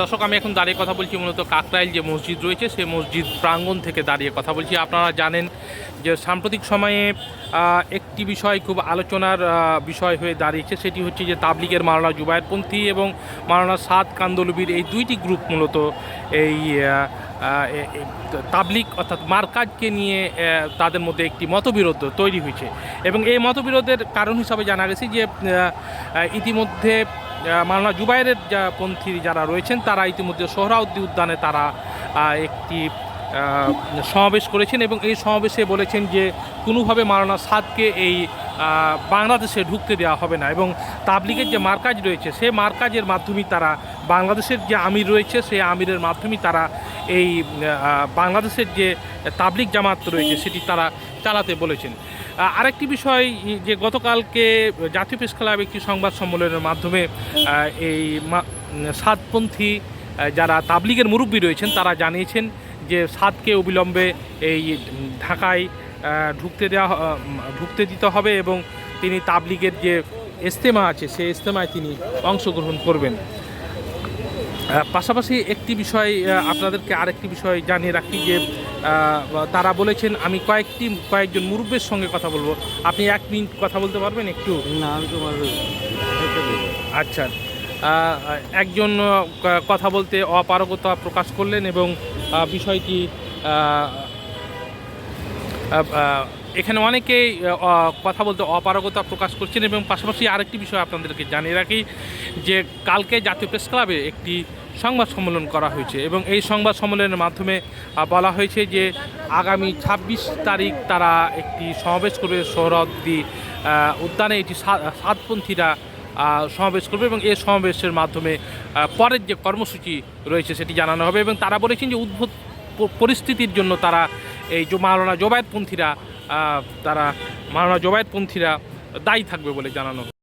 দর্শক, আমি এখন দাঁড়িয়ে কথা বলছি মূলত কাকরাইল যে মসজিদ রয়েছে, সেই মসজিদ প্রাঙ্গণ থেকে দাঁড়িয়ে কথা বলছি। আপনারা জানেন যে সাম্প্রতিক সময়ে একটি বিষয় খুব আলোচনার বিষয় হয়ে দাঁড়িয়েছে, সেটি হচ্ছে যে তাবলিগের মারানা জুবায়েরপন্থী এবং মাওলানা সাদ কান্দলবির এই দুইটি গ্রুপ মূলত এই তাবলিগ অর্থাৎ মার্কাজকে নিয়ে তাদের মধ্যে একটি মতবিরোধ তৈরি হয়েছে। এবং এই মতবিরোধের কারণ হিসাবে জানা গেছে যে ইতিমধ্যে মাওলানা জুবাইরের যা পন্থী যারা রয়েছেন, তারা ইতিমধ্যে সোহরাউদ্দি উদ্যানে তারা একটি সমাবেশ করেছেন এবং এই সমাবেশে বলেছেন যে কোনোভাবে মাওলানা সাদকে এই বাংলাদেশে ঢুকতে দেওয়া হবে না এবং তাবলিগের যে মার্কাজ রয়েছে, সে মার্কাজের মাধ্যমেই তারা বাংলাদেশের যে আমির রয়েছে, সেই আমিরের মাধ্যমে তারা এই বাংলাদেশের যে তাবলিগ জামাত রয়েছে, সেটি তারা চালাতে বলেছেন। আরেকটি বিষয় যে গতকালকে জাতীয় প্রেস ক্লাব একটি সংবাদ সম্মেলনের মাধ্যমে এই সাতপন্থী যারা তাবলিগের মুরব্বী রয়েছেন, তারা জানিয়েছেন যে সাতকে অবিলম্বে এই ঢাকায় ঢুকতে দেওয়া ঢুকতে দিতে হবে এবং তিনি তাবলিগের যে ইস্তেমা আছে, সেই ইস্তেমায় তিনি অংশগ্রহণ করবেন। পাশাপাশি একটি বিষয় আপনাদেরকে আরেকটি বিষয় জানিয়ে রাখি যে তারা বলেছেন আমি কয়েকটি কয়েকজন মুরব্বের সঙ্গে কথা বলব। আপনি এক মিনিট কথা বলতে পারবেন একটু? না আমি তোমার আচ্ছা। একজন কথা বলতে অপারগতা প্রকাশ করলেন এবং বিষয়টি এখানে অনেকেই কথা বলতে অপারগতা প্রকাশ করছেন এবং পাশাপাশি আরেকটি বিষয় আপনাদেরকে জানিয়ে রাখি যে কালকে জাতীয় প্রেস ক্লাবে একটি সংবাদ সম্মেলন করা হয়েছে এবং এই সংবাদ সম্মেলনের মাধ্যমে বলা হয়েছে যে আগামী ছাব্বিশ তারিখ তারা একটি সমাবেশ করবে আহ, উদ্যানে এটি সাতপন্থীরা সমাবেশ করবে এবং এই সমাবেশের মাধ্যমে পরের যে কর্মসূচি রয়েছে সেটি জানানো হবে এবং তারা বলেছেন যে উদ্ভূত পরিস্থিতির জন্য তারা এই মাওলানা জবায়েতপন্থীরা তারা মাওলানা জবায়েতপন্থীরা দায়ী থাকবে বলে জানানো